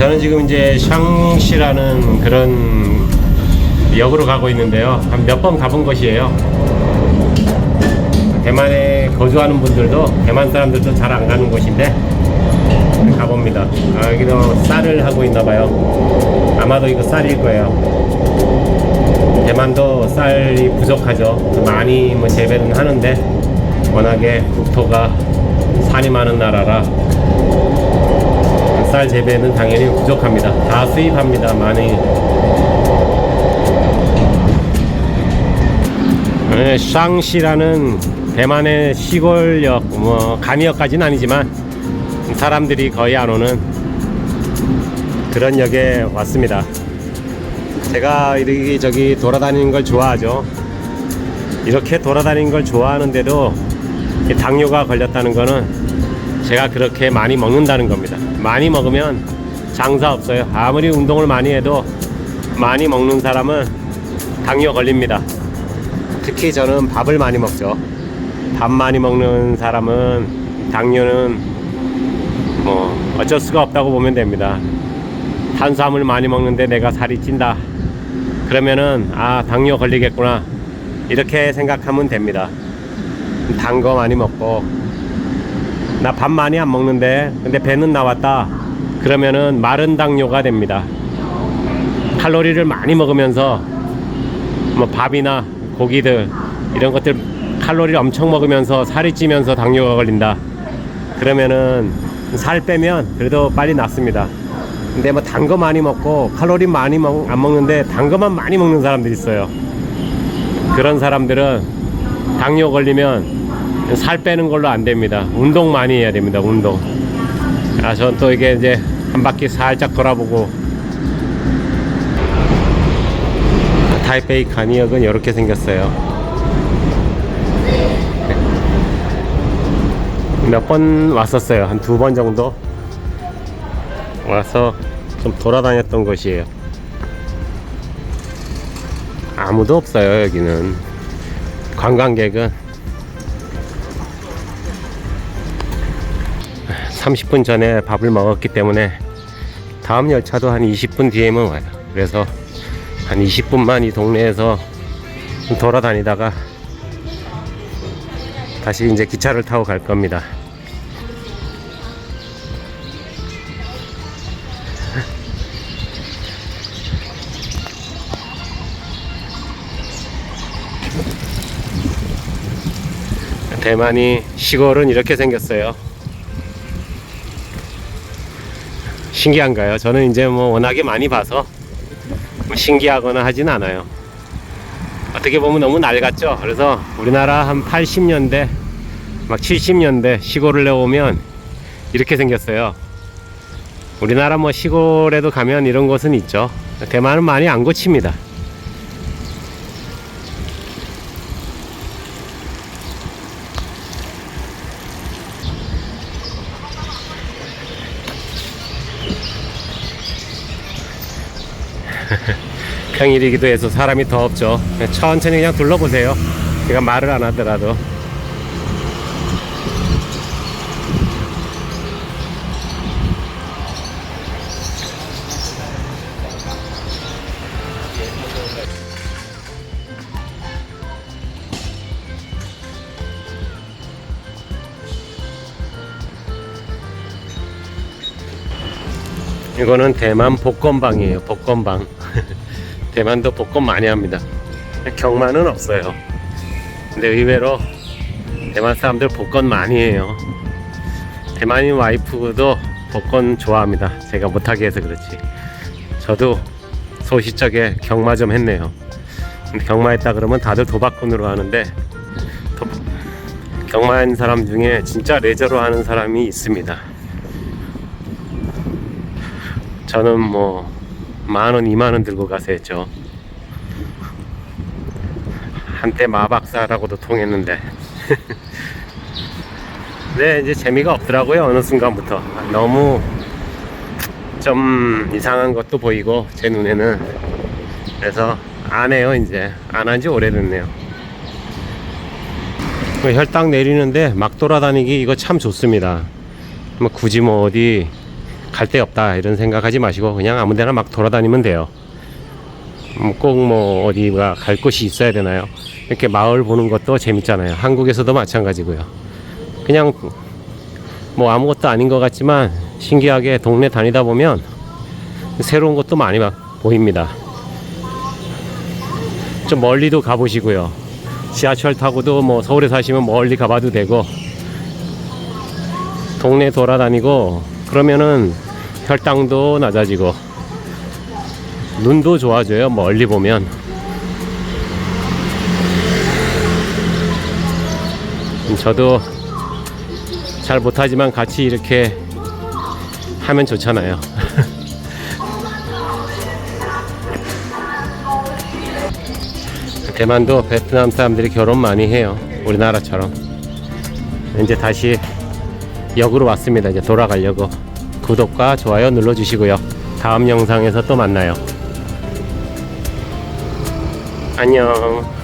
저는 지금 이제 샹시라는 그런 역으로 가고 있는데요. 한 몇 번 가본 곳이에요. 대만에 거주하는 분들도 대만 사람들도 잘 안 가는 곳인데 가봅니다. 아, 여기도 쌀을 하고 있나 봐요. 아마도 이거 쌀일 거예요. 대만도 쌀이 부족하죠. 많이 뭐 재배는 하는데 워낙에 국토가 산이 많은 나라라 쌀 재배는 당연히 부족합니다. 다 수입합니다. 많이. 네, 샹시라는 대만의 시골역, 뭐 간이역까지는 아니지만 사람들이 거의 안 오는 그런 역에 왔습니다. 제가 이렇게 저기 돌아다니는 걸 좋아하죠. 이렇게 돌아다니는 걸 좋아하는데도 이 당뇨가 걸렸다는 거는 제가 그렇게 많이 먹는다는 겁니다. 많이 먹으면 장사 없어요. 아무리 운동을 많이 해도 많이 먹는 사람은 당뇨 걸립니다. 특히 저는 밥을 많이 먹죠. 밥 많이 먹는 사람은 당뇨는 뭐 어쩔 수가 없다고 보면 됩니다. 탄수화물 많이 먹는데 내가 살이 찐다. 그러면은 아 당뇨 걸리겠구나 이렇게 생각하면 됩니다. 단 거 많이 먹고 나 밥 많이 안 먹는데 근데 배는 나왔다. 그러면은 마른 당뇨가 됩니다. 칼로리를 많이 먹으면서 뭐 밥이나 고기들 이런 것들 칼로리를 엄청 먹으면서 살이 찌면서 당뇨가 걸린다. 그러면은 살 빼면 그래도 빨리 낫습니다. 근데 뭐 단 거 많이 먹고 칼로리 많이 먹, 안 먹는데 단 거만 많이 먹는 사람들이 있어요. 그런 사람들은 당뇨 걸리면 살 빼는 걸로 안 됩니다. 운동 많이 해야 됩니다. 운동. 아, 전 또 이게 이제 한 바퀴 살짝 돌아보고 타이페이 간이역은 이렇게 생겼어요. 몇 번 왔었어요. 한 두 번 정도 와서 좀 돌아다녔던 곳이에요. 아무도 없어요, 여기는. 관광객은 30분 전에 밥을 먹었기 때문에 다음 열차도 한 20분 뒤에만 와요. 그래서 한 20분만 이 동네에서 좀 돌아다니다가 다시 이제 기차를 타고 갈 겁니다. 대만이 시골은 이렇게 생겼어요. 신기한가요? 저는 이제 뭐 워낙에 많이 봐서 뭐 신기하거나 하진 않아요. 어떻게 보면 너무 낡았죠. 그래서 우리나라 한 80년대, 막 70년대 시골을 내오면 이렇게 생겼어요. 우리나라 뭐 시골에도 가면 이런 곳은 있죠. 대만은 많이 안 고칩니다. 평일이기도 해서 사람이 더 없죠. 천천히 그냥 둘러보세요. 제가 말을 안 하더라도. 이거는 대만 복권방이에요. 복권방. 대만도 복권 많이 합니다. 경마는 없어요. 근데 의외로 대만 사람들 복권 많이 해요. 대만인 와이프도 복권 좋아합니다. 제가 못하게 해서 그렇지. 저도 소시적에 경마 좀 했네요. 경마했다 그러면 다들 도박꾼으로 하는데 도, 경마한 사람 중에 진짜 레저로 하는 사람이 있습니다. 저는 뭐 만원, 이만원 들고 가서 했죠. 한때 마박사라고도 통했는데. 네, 이제 재미가 없더라고요. 어느 순간부터. 너무 좀 이상한 것도 보이고, 제 눈에는. 그래서 안 해요, 이제. 안 한 지 오래됐네요. 그 혈당 내리는데 막 돌아다니기 이거 참 좋습니다. 뭐 굳이 뭐 어디 갈 데 없다 이런 생각하지 마시고 그냥 아무 데나 막 돌아다니면 돼요. 꼭 뭐 어디가 갈 곳이 있어야 되나요? 이렇게 마을 보는 것도 재밌잖아요. 한국에서도 마찬가지고요. 그냥 뭐 아무것도 아닌 것 같지만 신기하게 동네 다니다 보면 새로운 것도 많이 막 보입니다. 좀 멀리도 가보시고요. 지하철 타고도 뭐 서울에 사시면 멀리 가봐도 되고 동네 돌아다니고 그러면은 혈당도 낮아지고 눈도 좋아져요. 멀리 보면 저도 잘 못하지만 같이 이렇게 하면 좋잖아요. 대만도 베트남 사람들이 결혼 많이 해요. 우리나라처럼. 이제 다시 역으로 왔습니다. 이제 돌아가려고. 구독과 좋아요 눌러주시고요. 다음 영상에서 또 만나요. 안녕.